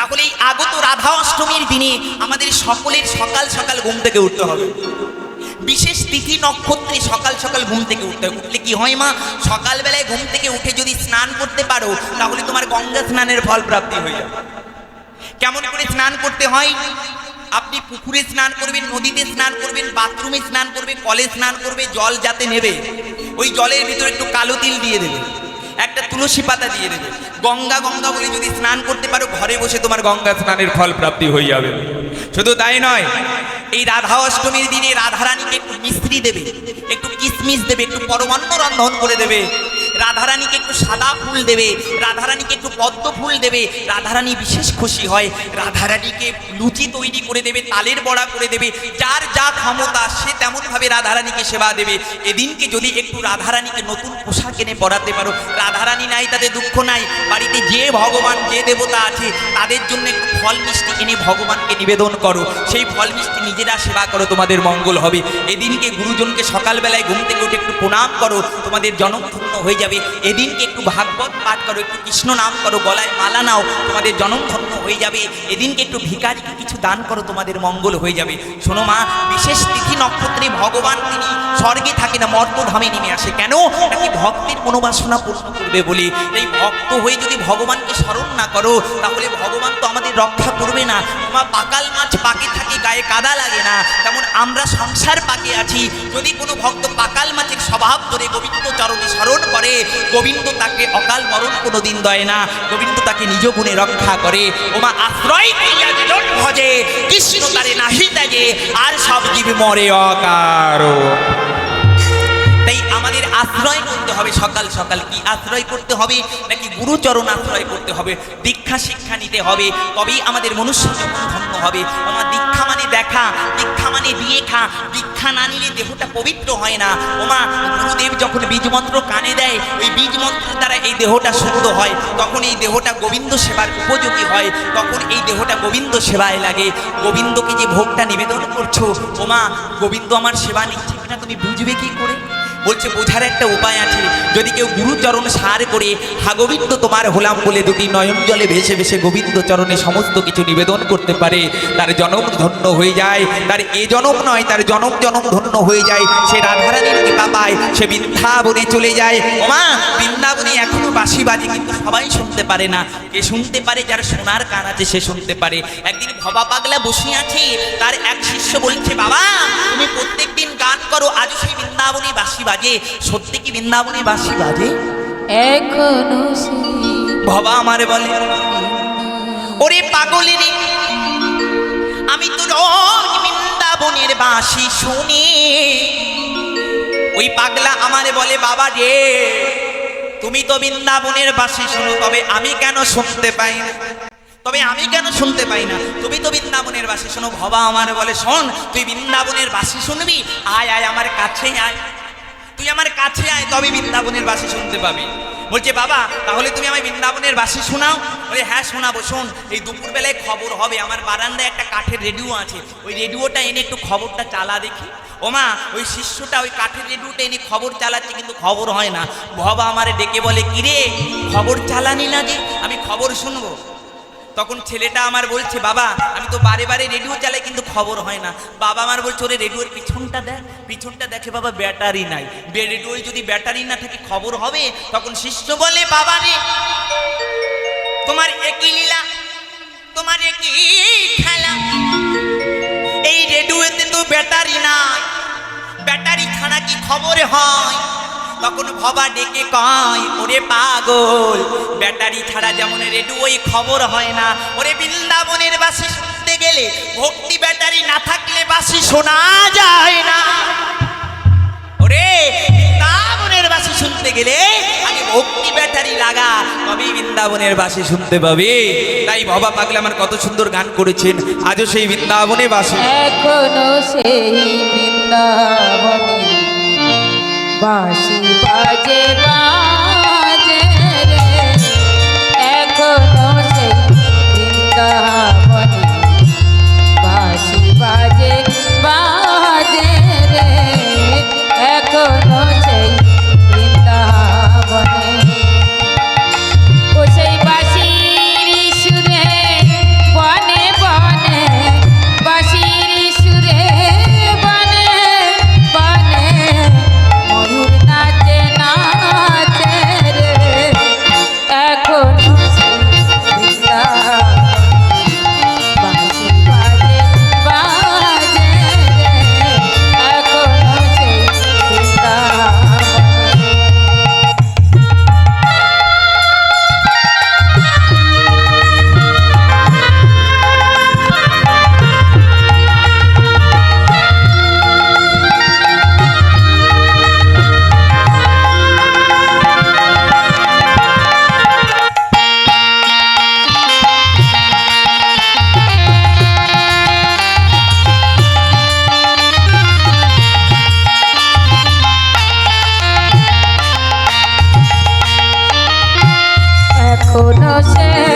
তাহলে এই আগত রাধা অষ্টমীর দিনে আমাদের সকলের সকাল সকাল ঘুম থেকে উঠতে হবে। বিশেষ তিথি নক্ষত্রে সকাল সকাল ঘুম থেকে উঠতে হবে। উঠলে কি হয় মা? সকালবেলায় ঘুম থেকে উঠে যদি স্নান করতে পারো, তাহলে তোমার গঙ্গা স্নানের ফল প্রাপ্তি হয়ে যাবে। কেমন করে স্নান করতে হয়? আপনি পুকুরে স্নান করবেন, নদীতে স্নান করবেন, বাথরুমে স্নান করবে, কলে স্নান করবে, জল যাতে নেবে, ওই জলের ভিতরে একটু কালো তিল দিয়ে দেবে। একটা তুলসী পাতা দিয়ে দেবে। গঙ্গা গঙ্গা বলে যদি স্নান করতে পারো, ঘরে বসে তোমার গঙ্গা স্নানের ফল প্রাপ্তি হয়ে যাবে। শুধু তাই নয়, এই রাধা অষ্টমীর দিনে রাধারানীকে একটু মিস্ত্রি দেবে, একটু কিসমিস দেবে, একটু পরমান্ন রন্ধন করে দেবে। রাধারানীকে একটু সাদা ফুল দেবে, রাধারানীকে একটু পদ্ম ফুল দেবে, রাধারানী বিশেষ খুশি হয়, রাধারানীকে লুচি তৈরি করে দেবে, তালের বড়া করে দেবে, যার যা ক্ষমতা সে তেমনভাবে রাধারানীকে সেবা দেবে। এদিনকে যদি একটু রাধারানীকে নতুন পোশাক এনে পরাতে পারো, রাধারানী নাই তাদের দুঃখ নাই, বাড়িতে যে ভগবান, যে দেবতা আছে, তাদের জন্য একটু ফল মিষ্টি এনে ভগবানকে নিবেদন করো। সেই ফল মিষ্টি নিজেরা সেবা করো, তোমাদের মঙ্গল হবে। এদিনকে গুরুজনকে সকালবেলায় ঘুম থেকে উঠে একটু প্রণাম করো, তোমাদের জনম ধন্য হয়ে যাবে। এদিনকে একটু ভাগবত পাঠ করো, একটু কৃষ্ণ নাম করো, গলায় মালা নাও, তোমাদের জনম ধন্য হয়ে যাবে। এদিনকে একটু ভিকারিকে কিছু দান করো, তোমাদের মঙ্গল হয়ে যাবে। শোনো মা, বিশেষ তিথি নক্ষত্রে ভগবান তিনি স্বর্গে থাকে না মর্তধামে নেমে আসে। কেন? নাকি ভক্তের মনোবাসনা পূর্ণ করবে বলে। এই ভক্ত হয়ে যদি ভগবানকে স্মরণ না করো, তাহলে ভগবান তো আমাদের রক্ষা করবে না। মা, পাকাল মাছ পাকে থাকে, গায়ে কাদা লাগে না। তেমন আমরা সংসার পাকে আছি। যদি কোনো ভক্ত পাকাল মাছের স্বভাব ধরে গোবিন্দ চরণে স্মরণ করে গোবিন্দ তাকে অকাল মরণ কোনো দিন দেয় না। গোবিন্দ তাকে নিজ গুণে রক্ষা করে। ওমা আশ্রয় ভজে। কৃষ্ণ তারে নাহি ত্যাগে। আর সব জীব মরে অকার। আশ্রয় করতে হবে সকাল সকাল। কি আশ্রয় করতে হবে? নাকি গুরুচরণ আশ্রয় করতে হবে? দীক্ষা শিক্ষা নিতে হবে। তবেই আমাদের মনুষ্য ধন্য হবে। আমার দীক্ষা মানে দেখা, দীক্ষা মানে দিয়ে খা। দীক্ষা না নিলে দেহটা পবিত্র হয় না। ওমা, গুরুদেব যখন বীজ মন্ত্র কানে দেয়, ওই বীজ মন্ত্রের দ্বারা এই দেহটা শুদ্ধ হয়। তখন এই দেহটা গোবিন্দ সেবার উপযোগী হয়। তখন এই দেহটা গোবিন্দ সেবায় লাগে। গোবিন্দকে যে ভোগটা নিবেদন করছ, ওমা, গোবিন্দ আমার সেবা নিচ্ছে কিনা তুমি বুঝবে কি করে? বলছে, বোঝার একটা উপায় আছে। যদি কেউ গুরুচরণ সার করে হা গোবিন্দ তোমার হলাম বলে দুটি নয়ন জলে ভেসে ভেসে গোবিন্দ চরণে সমস্ত কিছু নিবেদন করতে পারে, তার জনম ধন্য হয়ে যায়। তার এ জনম নয়, তার জনম জনম ধন্য হয়ে যায়। সে রাধারানীর কৃপা পায়, সে বৃন্দাবনে চলে যায়। ওমা বৃন্দাবনে এখনও বাঁশি বাজে, কিন্তু সবাই শুনতে পারে না। কে শুনতে পারে, যার সোনার কান আছে, সে শুনতে পারে। একদিন ভবা পাগলা বসে আছে, তার এক শিষ্য বলছে, বাবা, তুমি প্রত্যেকদিন গান করো আজ সেই বৃন্দাবনে বাঁশি বাজে সত্যি কি বৃন্দাবনে বাসি বাজে? এখনও ভবা আমারে বলে ওরে পাগলের আমি তো রোজ বৃন্দাবনের বাঁশি শুনি। ওই পাগলা আমারে বলে বাবা রে তুমি তো বৃন্দাবনের বাঁশি শুনো তবে আমি কেন শুনতে পাই না? তবে আমি কেন শুনতে পাই না? তুমি তো বৃন্দাবনের বাসি শোনো ভবা আমার বলে শোন তুই বৃন্দাবনের বাসি শুনবি? আয় আয় আমার কাছে আয়। তুই আমার কাছে আয় তবে বৃন্দাবনের বাসি শুনতে পাবি। বলছে, বাবা, তাহলে তুমি আমায় বৃন্দাবনের বাসি শোনাও? বলে হ্যাঁ শোনাবো, শোন। এই দুপুরবেলায় খবর হবে, আমার বারান্দায় একটা কাঠের রেডিও আছে। ওই রেডিওটা এনে একটু খবরটা চালা দেখি। ওমা ওই শিষ্যটা ওই কাঠের রেডিওটা এনে খবর চালাচ্ছে, কিন্তু খবর হয় না। ভবা আমারে ডেকে বলে কিরে খবর চালানি না যে? আমি খবর শুনব? তখন ছেলেটা আমার বলছে, বাবা, আমি তো বারে বারে রেডিও চালাই, কিন্তু খবর হয় না। বাবা মার বলছে, ওরে রেডিওর পিছনটা দেখ, পিছনটা দেখে বাবা ব্যাটারি নাই। রেডিওয় যদি ব্যাটারি না থাকে, খবর হবে? তখন শিষ্য বলে, বাবা রে, তোমার একই লীলা, তোমার একই খেলা। এই রেডিওতে তো ব্যাটারি নাই। ব্যাটারি ছাড়া কি খবর হয়? তখন ভবা ডেকে কয়, ওরে পাগল, ব্যাটারি ছাড়া যেমন রেডিওই খবর হয় না। ওরে বৃন্দাবনের বাসি শুনতে গেলে ভক্তি ব্যাটারি না থাকলে বাসি শোনা যায় না। ওরে, বৃন্দাবনের বাসি শুনতে গেলে আগে ভক্তি ব্যাটারি লাগা, তবেই বৃন্দাবনের বাসি শুনতে পাবে। তাই ভবা পাগলে আমার কত সুন্দর গান করেছেন, আজও সেই বৃন্দাবনে বাসি এখনও সেই বৃন্দাবনে বাঁশি বাজে বাজে রে। এখনও সেই বৃন্দাবনে এখনও সে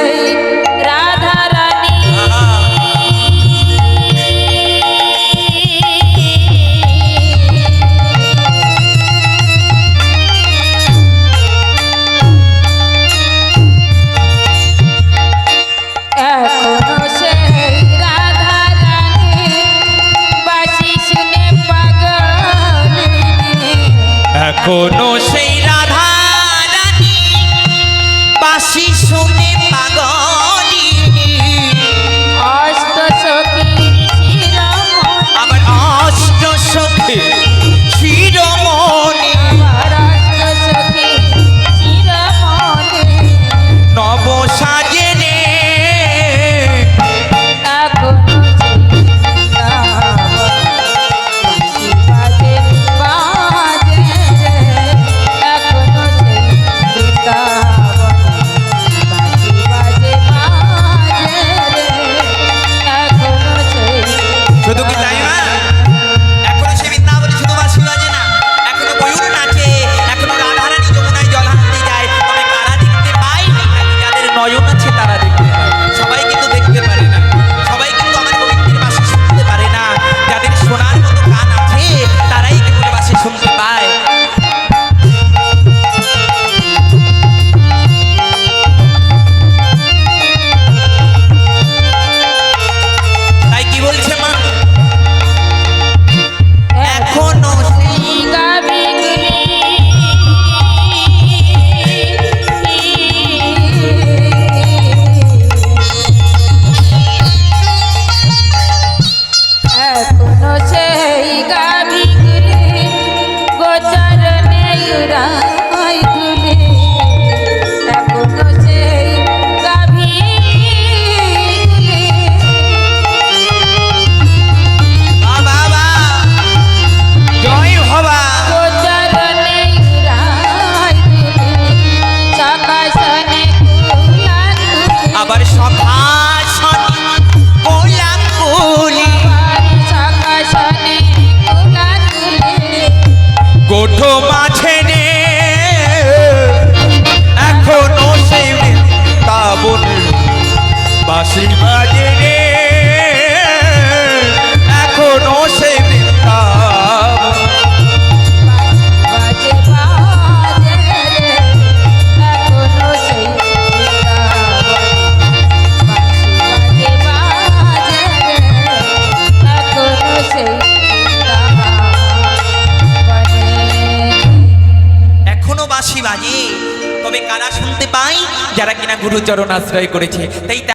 যারা কিনা গুরুচরণ আশ্রয় করেছে তাই